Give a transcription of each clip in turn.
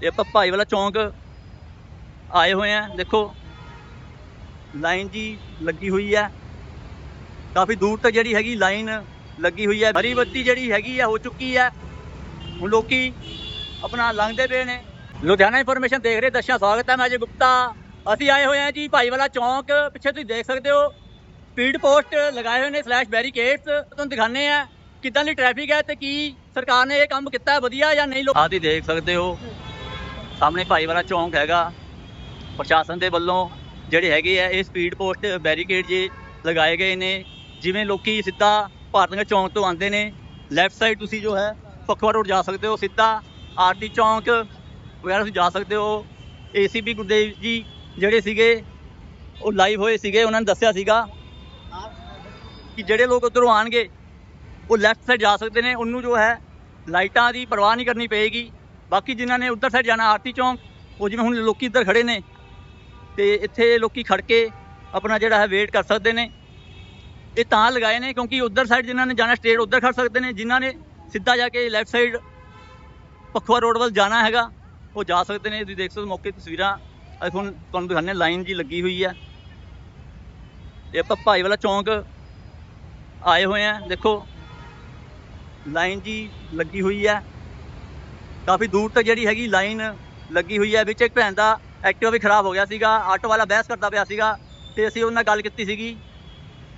ਇਹ ਆਪਾਂ ਭਾਈ ਵਾਲਾ ਚੌਂਕ ਆਏ ਹੋਏ ਆ, ਦੇਖੋ। ਲਾਈਨ ਜੀ ਲੱਗੀ ਹੋਈ ਹੈ ਕਾਫੀ ਦੂਰ ਤੱਕ ਜਿਹੜੀ ਹੈਗੀ ਲਾਈਨ ਲੱਗੀ ਹੋਈ ਹੈ ਹਰੀ ਬੱਤੀ ਜਿਹੜੀ ਹੈਗੀ ਆ, ਹੋ ਚੁੱਕੀ ਹੈ ਹੁਣ ਲੋਕੀ ਆਪਣਾ ਲੰਘਦੇ ਪਏ ਨੇ। ਲੁਧਿਆਣਾ ਇਨਫੋਰਮੇਸ਼ਨ ਦੇਖ ਰਹੇ, ਦਰਸ਼ਕਾਂ ਸਵਾਗਤ ਹੈ ਮੈਂ ਅਜੇ ਗੁਪਤਾ। ਅਸੀਂ ਆਏ ਹੋਏ ਹਾਂ ਜੀ ਭਾਈ ਵਾਲਾ ਚੌਂਕ। ਪਿੱਛੇ ਤੁਸੀਂ ਦੇਖ ਸਕਦੇ ਹੋ ਸਪੀਡ ਪੋਸਟ ਲਗਾਏ ਹੋਏ ਨੇ ਸਲੈਸ਼ ਬੈਰੀਕੇਡਸ ਤੁਹਾਨੂੰ ਦਿਖਾਣੇ ਆ ਕਿੱਦਾਂ ਦੀ ਟ੍ਰੈਫਿਕ ਹੈ ਤੇ ਕੀ ਸਰਕਾਰ ਨੇ ਇਹ ਕੰਮ ਕੀਤਾ, ਵਧੀਆ ਜਾਂ ਨਹੀਂ? ਲੋਕ ਆਹ ਤੁਸੀਂ ਦੇਖ ਸਕਦੇ ਹੋ। ਸਾਹਮਣੇ ਭਾਈਵਾਲਾ ਚੌਂਕ ਹੈਗਾ। ਪ੍ਰਸ਼ਾਸਨ ਦੇ ਵੱਲੋਂ ਜਿਹੜੇ ਹੈਗੇ ਆ, ਇਹ ਸਪੀਡ ਪੋਸਟ ਬੈਰੀਕੇਡ ਜੇ ਲਗਾਏ ਗਏ ਨੇ। ਜਿਵੇਂ ਲੋਕੀ ਸਿੱਧਾ ਭਾਰਤਨਗਰ ਚੌਂਕ ਤੋਂ ਆਉਂਦੇ ਨੇ ਲੈਫਟ ਸਾਈਡ ਤੁਸੀਂ ਜੋ ਹੈ ਪਖਵਾ ਰੋਡ ਜਾ ਸਕਦੇ ਹੋ, ਸਿੱਧਾ ਆਰਟੀ ਚੌਂਕ ਵਗੈਰਾ ਤੁਸੀਂ ਜਾ ਸਕਦੇ ਹੋ। ਏਸੀਪੀ ਗੁਰਦੇਵ ਜੀ ਜਿਹੜੇ ਸੀਗੇ, ਉਹ ਲਾਈਵ ਹੋਏ ਸੀਗੇ, ਉਹਨਾਂ ਨੇ ਦੱਸਿਆ ਸੀਗਾ ਕਿ ਜਿਹੜੇ ਲੋਕ ਉਧਰੋਂ ਆਣਗੇ ਉਹ ਲੈਫਟ ਸਾਈਡ ਜਾ ਸਕਦੇ ਨੇ। ਉਹਨੂੰ ਜੋ ਹੈ, ਲਾਈਟਾਂ ਦੀ ਪਰਵਾਹ ਨਹੀਂ ਕਰਨੀ ਪਏਗੀ। ਬਾਕੀ ਜਿਨ੍ਹਾਂ ਨੇ ਉਧਰ ਸਾਈਡ ਜਾਣਾ ਆਰਤੀ ਚੌਂਕ, ਉਹ ਜਿਵੇਂ ਹੁਣ ਲੋਕੀ ਇੱਧਰ ਖੜੇ ਨੇ, ਤੇ ਇੱਥੇ ਲੋਕੀ ਖੜ ਕੇ ਆਪਣਾ ਜਿਹੜਾ ਹੈ ਵੇਟ ਕਰ ਸਕਦੇ ਨੇ। ਇਹ ਤਾਂ ਲਗਾਏ ਨੇ ਕਿਉਂਕਿ ਉਧਰ ਸਾਈਡ ਜਿਨ੍ਹਾਂ ਨੇ ਜਾਣਾ ਸਟੇਟ ਉਧਰ ਖੜ ਸਕਦੇ ਨੇ, ਜਿਨ੍ਹਾਂ ਨੇ ਸਿੱਧਾ ਜਾ ਕੇ ਲੈਫਟ ਸਾਈਡ ਪਖਵਾ ਰੋਡ ਵੱਲ ਜਾਣਾ ਹੈਗਾ, ਉਹ ਜਾ ਸਕਦੇ ਨੇ। ਤੁਸੀਂ ਦੇਖ ਸਕਦੇ ਹੋ ਮੌਕੇ ਤਸਵੀਰਾਂ। ਅੱਜ ਹੁਣ ਤੁਹਾਨੂੰ ਦਿਖਾਣੇ ਲਾਈਨ ਜੀ ਲੱਗੀ ਹੋਈ ਹੈ। ਇਹ ਆਪਾਂ ਭਾਈ ਵਾਲਾ ਚੌਂਕ ਆਏ ਹੋਏ ਆ ਦੇਖੋ। ਲਾਈਨ ਜੀ ਲੱਗੀ ਹੋਈ ਹੈ। ਕਾਫੀ ਦੂਰ ਤੱਕ ਜਿਹੜੀ ਹੈਗੀ ਲਾਈਨ ਲੱਗੀ ਹੋਈ ਹੈ, ਵਿੱਚ ਇੱਕ ਭੈਣ ਦਾ ਐਕਟਿਵਾ ਵੀ ਖਰਾਬ ਹੋ ਗਿਆ ਸੀਗਾ, ਆਟੋ ਵਾਲਾ ਬਹਿਸ ਕਰਦਾ ਪਿਆ ਸੀਗਾ, ਤੇ ਅਸੀਂ ਉਹਨਾਂ ਨਾਲ ਗੱਲ ਕੀਤੀ ਸੀਗੀ,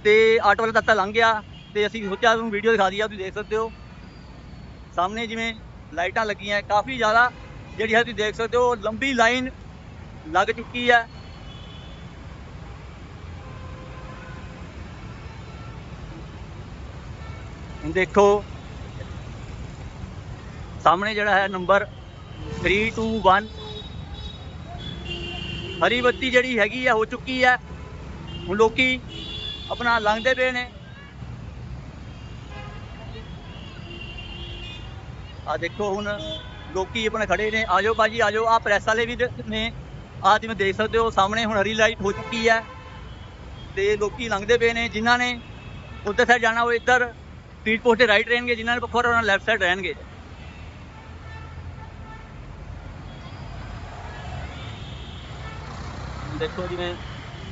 ਤੇ ਆਟੋ ਵਾਲਾ ਤੱਤਾ ਲੰਘ ਗਿਆ, ਤੇ ਅਸੀਂ ਸੋਚਿਆ ਤੁਹਾਨੂੰ ਵੀਡੀਓ ਦਿਖਾ ਦਈਏ ਤੁਸੀਂ ਦੇਖ ਸਕਦੇ ਹੋ। ਸਾਹਮਣੇ ਜਿਵੇਂ ਲਾਈਟਾਂ ਲੱਗੀਆਂ, ਕਾਫੀ ਜ਼ਿਆਦਾ ਜਿਹੜੀ ਹੈ ਤੁਸੀਂ ਦੇਖ ਸਕਦੇ ਹੋ, ਲੰਬੀ ਲਾਈਨ ਲੱਗ ਚੁੱਕੀ ਹੈ। ਦੇਖੋ ਸਾਹਮਣੇ ਜਿਹੜਾ ਹੈ ਨੰਬਰ 321 ਹਰੀ ਬੱਤੀ ਜਿਹੜੀ ਹੈਗੀ ਆ, ਹੋ ਚੁੱਕੀ ਹੈ ਹੁਣ ਲੋਕੀ ਆਪਣਾ ਲੰਘਦੇ ਪਏ ਨੇ। ਆ ਦੇਖੋ ਹੁਣ ਲੋਕੀ ਆਪਣਾ ਖੜੇ ਨੇ। ਆਜੋ ਬਾਜੀ ਆਜੋ। ਆ ਪ੍ਰੈਸ ਵਾਲੇ ਵੀ ਨੇ। ਆ ਜਿਵੇਂ ਦੇਖ ਸਕਦੇ ਹੋ, ਸਾਹਮਣੇ ਹੁਣ ਹਰੀ ਲਾਈਟ ਹੋ ਚੁੱਕੀ ਹੈ ਤੇ ਲੋਕੀ ਲੰਘਦੇ ਪਏ ਨੇ, ਜਿਨ੍ਹਾਂ ਨੇ ਉੱਧਰ ਸਾਈਡ ਜਾਣਾ ਹੋਵੇ ਇੱਧਰ ਸਪੀਡ ਪੋਸਟ ਤੇ ਰਾਈਟ ਰਹਿਣਗੇ, ਜਿਨ੍ਹਾਂ ਨੇ ਪਖੋਰ ਉਹਨਾਂ ਲੈਫਟ ਸਾਈਡ ਰਹਿਣਗੇ। ਦੇਖੋ ਜਿਵੇਂ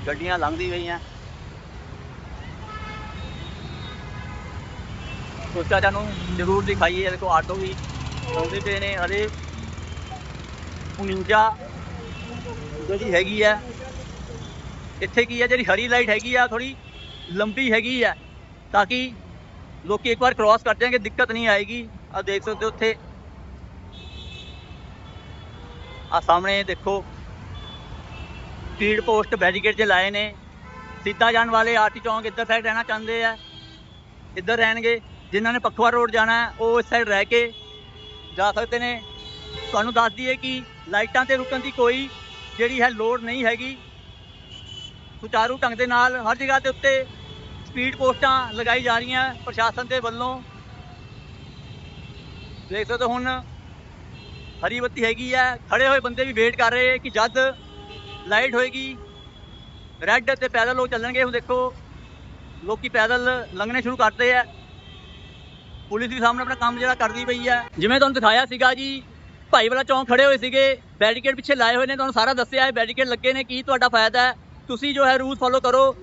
ਗੱਡੀਆਂ ਲੰਘਦੀ ਪਈਆਂ। ਸੋਚਿਆ ਤੁਹਾਨੂੰ ਜ਼ਰੂਰ ਦਿਖਾਈਏ, ਦੇਖੋ ਆਟੋ ਵੀ ਆਉਂਦੇ ਪਏ ਨੇ ਹਲੇ 49 ਜਿਹੜੀ ਹੈਗੀ ਆ। ਇੱਥੇ ਕੀ ਹੈ ਜਿਹੜੀ ਹਰੀ ਲਾਈਟ ਹੈਗੀ ਆ ਥੋੜੀ ਲੰਬੀ ਹੈਗੀ ਆ, ਤਾਂ ਕਿ ਲੋਕੀ ਇੱਕ ਵਾਰ ਕ੍ਰਾਸ ਕਰ ਜਾਣਗੇ, ਦਿੱਕਤ ਨਹੀਂ ਆਏਗੀ। ਆ ਦੇਖ ਸਕਦੇ ਹੋ ਉੱਥੇ। ਆ ਸਾਹਮਣੇ ਦੇਖੋ ਸਪੀਡ ਪੋਸਟ ਬੈਰੀਕੇਡ 'ਚ ਲਾਏ ਨੇ। ਸਿੱਧਾ ਜਾਣ ਵਾਲੇ ਆਰਟੀ ਚੌਂਕ ਇੱਧਰ ਸਾਈਡ ਰਹਿਣਾ ਚਾਹੁੰਦੇ ਆ। ਇੱਧਰ ਰਹਿਣਗੇ। ਜਿਨ੍ਹਾਂ ਨੇ ਪਖਵਾ ਰੋਡ ਜਾਣਾ, ਉਹ ਇਸ ਸਾਈਡ ਰਹਿ ਕੇ ਜਾ ਸਕਦੇ ਨੇ। ਤੁਹਾਨੂੰ ਦੱਸ ਦਈਏ ਕਿ ਲਾਈਟਾਂ ਤੇ ਰੁਕਣ ਦੀ ਕੋਈ ਜਿਹੜੀ ਹੈ ਲੋੜ ਨਹੀਂ ਹੈਗੀ। ਸੁਚਾਰੂ ਢੰਗ ਦੇ ਨਾਲ ਹਰ ਜਗ੍ਹਾ ਦੇ ਉੱਤੇ ਸਪੀਡ ਪੋਸਟਾਂ ਲਗਾਈ ਜਾ ਰਹੀਆਂ ਪ੍ਰਸ਼ਾਸਨ ਦੇ ਵੱਲੋਂ। ਦੇਖ ਸਕਦੇ ਹੋ ਹੁਣ ਹਰੀ ਬੱਤੀ ਹੈਗੀ ਆ। ਖੜੇ ਹੋਏ ਬੰਦੇ ਵੀ ਵੇਟ ਕਰ ਰਹੇ ਕਿ ਜਦ ਲਾਈਟ ਹੋਏਗੀ। ਰੈੱਡ ਤੇ ਪੈਦਲ ਲੋਕ ਚੱਲਣਗੇ। ਹੁਣ ਦੇਖੋ, ਲੋਕੀ ਪੈਦਲ ਲੰਘਣੇ ਸ਼ੁਰੂ ਕਰਦੇ ਆ। ਪੁਲਿਸ ਵੀ ਸਾਹਮਣੇ ਆਪਣਾ ਕੰਮ ਜਿਹੜਾ ਕਰਦੀ ਪਈ ਹੈ ਜਿਵੇਂ ਤੁਹਾਨੂੰ ਦਿਖਾਇਆ ਸੀਗਾ ਜੀ, ਭਾਈ ਵਾਲਾ ਚੌਂਕ ਖੜੇ ਹੋਏ ਸੀਗੇ। ਬੈਰੀਕੇਡ ਪਿੱਛੇ ਲਾਏ ਹੋਏ ਨੇ। ਤੁਹਾਨੂੰ ਸਾਰਾ ਦੱਸਿਆ ਹੈ ਬੈਰੀਕੇਡ ਲੱਗੇ ਨੇ। ਕੀ ਤੁਹਾਡਾ ਫਾਇਦਾ ਹੈ? ਤੁਸੀਂ ਜੋ ਹੈ ਰੂਲ ਫੋਲੋ ਕਰੋ।